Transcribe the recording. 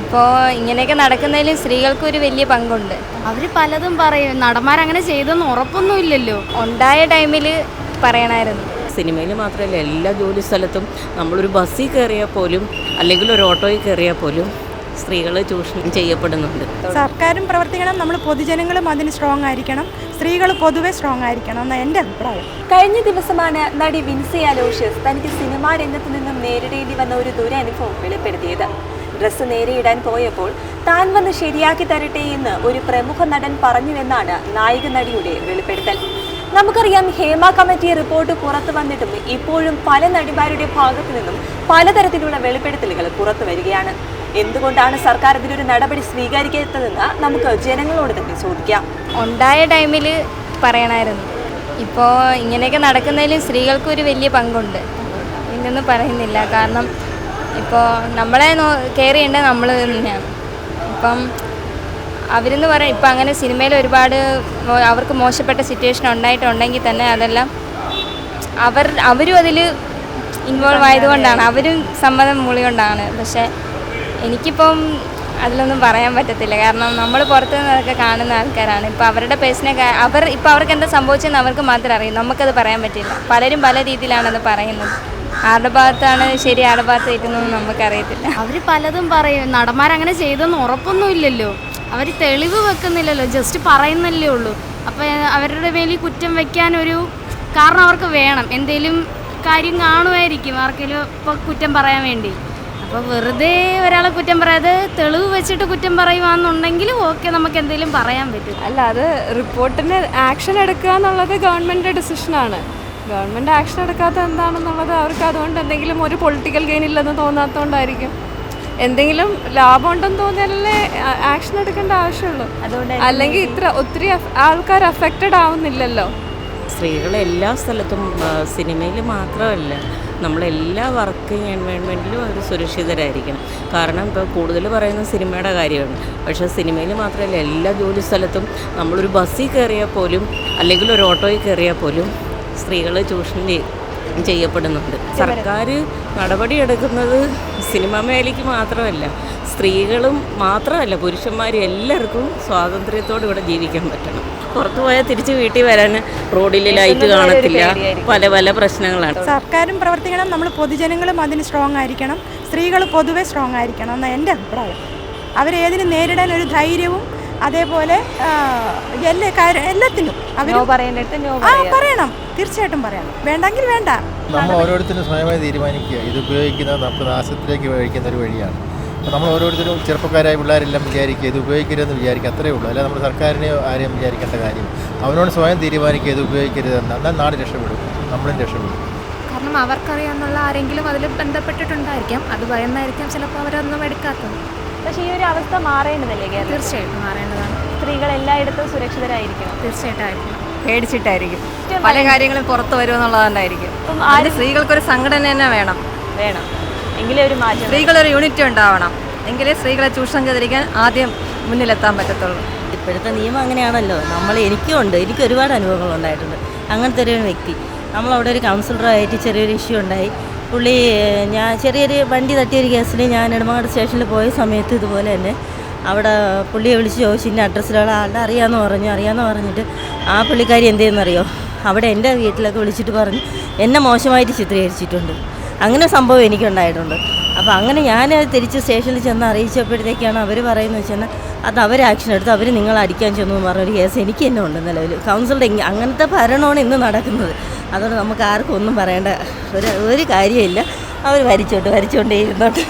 ഇപ്പോൾ ഇങ്ങനെയൊക്കെ നടക്കുന്നതിൽ സ്ത്രീകൾക്ക് ഒരു വലിയ പങ്കുണ്ട്. അവർ പലതും പറയും. നടന്മാരങ്ങനെ ചെയ്തെന്ന് ഉറപ്പൊന്നും ഇല്ലല്ലോ. ഉണ്ടായ ടൈമിൽ പറയണമായിരുന്നു സിനിമയിൽ മാത്രമല്ല എല്ലാ ജോലി സ്ഥലത്തും നമ്മളൊരു ബസ്സിൽ കയറിയാൽ പോലും അല്ലെങ്കിൽ ഒരു ഓട്ടോയിൽ കയറിയാൽ പോലും സ്ത്രീകൾ ചൂഷണം ചെയ്യപ്പെടുന്നുണ്ട്. സർക്കാരും പ്രവർത്തിക്കണം നമ്മൾ പൊതുജനങ്ങളും അതിന് സ്ട്രോങ് ആയിരിക്കണം. സ്ത്രീകൾ പൊതുവെ സ്ട്രോങ് ആയിരിക്കണം എന്ന എന്റെ അഭിപ്രായം. കഴിഞ്ഞ ദിവസമാണ് നടി വിൻസി അലോഷ്യസ് തനിക്ക് സിനിമാ രംഗത്ത് നിന്നും നേരിടേണ്ടി വന്ന ഒരു ദുരനുഭവം വെളിപ്പെടുത്തിയത്. ഡ്രസ്സ് നേരെയിടാൻ പോയപ്പോൾ താൻ വന്ന് ശരിയാക്കി തരട്ടെ എന്ന് ഒരു പ്രമുഖ നടൻ പറഞ്ഞുവെന്നാണ് നായിക നടിയുടെ വെളിപ്പെടുത്തൽ. നമുക്കറിയാം ഹേമ കമ്മിറ്റി റിപ്പോർട്ട് പുറത്തു വന്നിട്ടും ഇപ്പോഴും പല നടിമാരുടെ ഭാഗത്തു നിന്നും പലതരത്തിലുള്ള വെളിപ്പെടുത്തലുകൾ പുറത്തു വരികയാണ്. എന്തുകൊണ്ടാണ് സർക്കാർ ഇതിലൊരു നടപടി സ്വീകരിക്കാത്തതെന്ന് നമുക്ക് ജനങ്ങളോട് തന്നെ ചോദിക്കാം. ഉണ്ടായ ടൈമിൽ പറയണമായിരുന്നു ഇപ്പോൾ ഇങ്ങനെയൊക്കെ നടക്കുന്നതിൽ സ്ത്രീകൾക്ക് ഒരു വലിയ പങ്കുണ്ട്. ഇന്നൊന്നും പറയുന്നില്ല. കാരണം ഇപ്പോൾ നമ്മളെ നോ കെയർ ചെയ്യേണ്ടത് നമ്മൾ തന്നെയാണ്. ഇപ്പം അവരെന്ന് പറയാം ഇപ്പം അങ്ങനെ സിനിമയിൽ ഒരുപാട് അവർക്ക് മോശപ്പെട്ട സിറ്റുവേഷൻ ഉണ്ടായിട്ടുണ്ടെങ്കിൽ തന്നെ അതെല്ലാം അവർ അവരും അതിൽ ഇൻവോൾവ് ആയതുകൊണ്ടാണ്. അവരും സമ്മതം മൂളികൊണ്ടാണ്. പക്ഷേ എനിക്കിപ്പം അതിലൊന്നും പറയാൻ പറ്റത്തില്ല. കാരണം നമ്മൾ പുറത്തു നിന്നൊക്കെ കാണുന്ന ആൾക്കാരാണ്. ഇപ്പോൾ അവരുടെ പേഴ്സിനെ അവർ ഇപ്പോൾ അവർക്ക് എന്താ സംഭവിച്ചതെന്ന് അവർക്ക് മാത്രമേ അറിയൂ. നമുക്കത് പറയാൻ പറ്റില്ല. പലരും പല രീതിയിലാണത് പറയുന്നത്. ആരുടെ ഭാഗത്താണ് ശരി ആരുടെ ഭാഗത്ത് തെറ്റുന്നതെന്ന് നമുക്കറിയത്തില്ല. അവർ പലതും പറയും. നടന്മാരങ്ങനെ ചെയ്തെന്ന് ഉറപ്പൊന്നും ഇല്ലല്ലോ. അവർ തെളിവ് വെക്കുന്നില്ലല്ലോ. ജസ്റ്റ് പറയുന്നല്ലേ ഉള്ളൂ. അപ്പോൾ അവരുടെ മേലിൽ കുറ്റം വെക്കാൻ ഒരു കാരണം അവർക്ക് വേണം. എന്തെങ്കിലും കാര്യം കാണുമായിരിക്കും. ആർക്കെങ്കിലും ഇപ്പോൾ കുറ്റം പറയാൻ വേണ്ടി. അപ്പോൾ വെറുതെ ഒരാളെ കുറ്റം പറയാതെ തെളിവ് വെച്ചിട്ട് കുറ്റം പറയുവാന്നുണ്ടെങ്കിൽ ഓക്കെ നമുക്ക് എന്തെങ്കിലും പറയാൻ പറ്റും. അല്ല അത് റിപ്പോർട്ടിന് ആക്ഷൻ എടുക്കുക എന്നുള്ളത് ഗവൺമെന്റിന്റെ ഡിസിഷനാണ്. ഗവൺമെന്റ് ആക്ഷൻ എടുക്കാത്ത എന്താണെന്നുള്ളത് അവർക്ക് അതുകൊണ്ട് എന്തെങ്കിലും ഒരു പൊളിറ്റിക്കൽ ഗെയിൻ ഇല്ലെന്ന് തോന്നാത്തതുകൊണ്ടായിരിക്കും എന്തെങ്കിലും ലാഭം ഉണ്ടെന്ന് തോന്നിയാലല്ലേ ആക്ഷൻ എടുക്കേണ്ട ആവശ്യമുള്ളൂ. അല്ലെങ്കിൽ ഇത്ര ഒത്തിരി ആൾക്കാർ അഫക്റ്റഡ് ആവുന്നില്ലല്ലോ. സ്ത്രീകൾ എല്ലാ സ്ഥലത്തും സിനിമയിൽ മാത്രമല്ല നമ്മളെല്ലാ വർക്കിംഗ് എൻവയോൺമെന്റിലും അവർ സുരക്ഷിതരായിരിക്കണം കാരണം ഇപ്പോൾ കൂടുതൽ പറയുന്നത് സിനിമയുടെ കാര്യമാണ്. പക്ഷേ സിനിമയിൽ മാത്രമല്ല എല്ലാ ജോലി സ്ഥലത്തും നമ്മളൊരു ബസ്സിൽ കയറിയാൽ പോലും അല്ലെങ്കിൽ ഒരു ഓട്ടോയിൽ കയറിയാൽ പോലും സ്ത്രീകൾ ചൂഷണം ചെയ്- ചെയ്യപ്പെടുന്നുണ്ട്. സർക്കാർ നടപടിയെടുക്കുന്നത് സിനിമ മേഖലയ്ക്ക് മാത്രമല്ല സ്ത്രീകളും മാത്രമല്ല പുരുഷന്മാരും എല്ലാവർക്കും സ്വാതന്ത്ര്യത്തോടെ ഇവിടെ ജീവിക്കാൻ പറ്റണം. പുറത്തു പോയാൽ തിരിച്ച് വീട്ടിൽ വരാൻ റോഡിൽ ലൈറ്റ് കാണത്തില്ല. പല പല പ്രശ്നങ്ങളാണ്. സർക്കാരും പ്രവർത്തിക്കണം നമ്മൾ പൊതുജനങ്ങളും അതിന് സ്ട്രോങ് ആയിരിക്കണം. സ്ത്രീകൾ പൊതുവെ സ്ട്രോങ് ആയിരിക്കണം എന്നാണ് എന്റെ അഭിപ്രായം. അവരേതിനും നേരിടാൻ ഒരു ധൈര്യവും അതേപോലെ എല്ലാ കാര്യം എല്ലാത്തിനും അവർ പറയണം. തീർച്ചയായിട്ടും പറയണം. വേണ്ടെങ്കിൽ വേണ്ട. നമ്മൾ ഓരോരുത്തരും സ്വയമായി തീരുമാനിക്കുക. ഇത് ഉപയോഗിക്കുന്നത് നമുക്ക് നാശത്തിലേക്ക് വഴിക്കുന്ന ഒരു വഴിയാണ്. അപ്പോൾ നമ്മൾ ഓരോരുത്തരും ചെറുപ്പക്കാരായ പിള്ളേരെല്ലാം വിചാരിക്കുക ഇത് ഉപയോഗിക്കരുതെന്ന് വിചാരിക്കുക അത്രേ ഉള്ളൂ. അല്ല നമ്മൾ സർക്കാരിനെയോ ആരെയും വിചാരിക്കേണ്ട കാര്യം. അവനോട് സ്വയം തീരുമാനിക്കുക ഇത് ഉപയോഗിക്കരുതെന്ന്. എന്നാൽ നാട് രക്ഷപ്പെടും. നമ്മളും രക്ഷപ്പെടും. കാരണം അവർക്കറിയാമെന്നുള്ള ആരെങ്കിലും അതിൽ ബന്ധപ്പെട്ടിട്ടുണ്ടായിരിക്കാം. അത് ഭയന്നായിരിക്കാം ചിലപ്പോൾ അവരൊന്നും എടുക്കാത്തത്. പക്ഷേ ഈ ഒരു അവസ്ഥ മാറേണ്ടതല്ലേ കേരളം തീർച്ചയായിട്ടും മാറേണ്ടതാണ്. സ്ത്രീകൾ എല്ലായിടത്തും സുരക്ഷിതരായിരിക്കണം. തീർച്ചയായിട്ടും പേടിച്ചിട്ടായിരിക്കും. പല കാര്യങ്ങളും പുറത്തു വരുമെന്നുള്ളതുകൊണ്ടായിരിക്കും. അപ്പം അതിന് സ്ത്രീകൾക്കൊരു സംഘടന തന്നെ വേണം. വേണം. എങ്കിലേ ഒരു മാറ്റം സ്ത്രീകളൊരു യൂണിറ്റ് ഉണ്ടാവണം. എങ്കിലേ സ്ത്രീകളെ ചൂഷണം ചെയ്തിരിക്കാൻ ആദ്യം മുന്നിലെത്താൻ പറ്റത്തുള്ളൂ. ഇപ്പോഴത്തെ നിയമം അങ്ങനെയാണല്ലോ. നമ്മൾ എനിക്കും ഉണ്ട്. എനിക്ക് ഒരുപാട് അനുഭവങ്ങൾ ഉണ്ടായിട്ടുണ്ട് അങ്ങനത്തെ ഒരു വ്യക്തി. നമ്മളവിടെ ഒരു കൗൺസിലറായിട്ട് ചെറിയൊരു ഇഷ്യൂ ഉണ്ടായി. പുള്ളി ഞാൻ ചെറിയൊരു വണ്ടി തട്ടിയൊരു കേസിൽ ഞാൻ നെടുമങ്ങാട് സ്റ്റേഷനിൽ പോയ സമയത്ത് ഇതുപോലെ തന്നെ അവിടെ പുള്ളിയെ വിളിച്ച് ചോദിച്ചു ഇന്ന അഡ്രസ്സിലുള്ള ആളുടെ അറിയാമെന്ന് പറഞ്ഞു. അറിയാമെന്ന് പറഞ്ഞിട്ട് ആ പുള്ളിക്കാരി എന്ത് ചെയ്യുന്നറിയോ അവിടെ എന്റെ വീട്ടിലൊക്കെ വിളിച്ചിട്ട് പറഞ്ഞു എന്നെ മോശമായിട്ട് ചിത്രീകരിച്ചിട്ടുണ്ട്. അങ്ങനെ സംഭവം എനിക്കുണ്ടായിട്ടുണ്ട്. അപ്പോൾ അങ്ങനെ ഞാൻ തിരിച്ച് സ്റ്റേഷനിൽ ചെന്ന് അറിയിച്ചപ്പോഴത്തേക്കാണ് അവർ പറയുന്നത് വെച്ചാൽ അത് അവർ ആക്ഷൻ എടുത്ത് അവർ നിങ്ങൾ അടിക്കാൻ ചെന്നു എന്ന് പറഞ്ഞൊരു കേസ് എനിക്ക് തന്നെ ഉണ്ട് നിലവിൽ കൗൺസിലിന്റെ അങ്ങനത്തെ ഭരണമാണ് ഇന്ന് നടക്കുന്നത്. അതുകൊണ്ട് നമുക്ക് ആർക്കും ഒന്നും പറയേണ്ട ഒരു ഒരു കാര്യമില്ല. അവർ വരിച്ചോട്ട് വരിച്ചോണ്ടേ ഇരുന്നോട്ട്